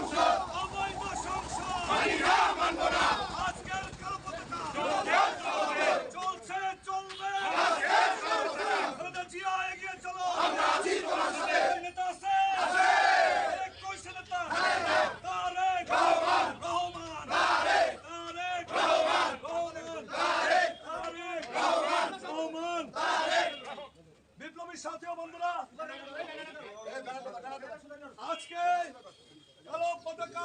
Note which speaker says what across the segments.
Speaker 1: সংসদ অবৈধ সংসদ মানি না মানব না আজকের কলকাতা চলছে চলবে চলছে চলবে আজকে চলবে খালেদা সাথে বন্ধুরা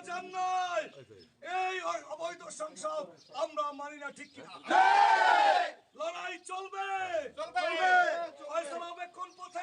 Speaker 1: আপনারা নাই এই অবৈধ সংসদ আমরা মানি না ঠিক কিনা? লড়াই চলবে। চলবে। কোন পথে।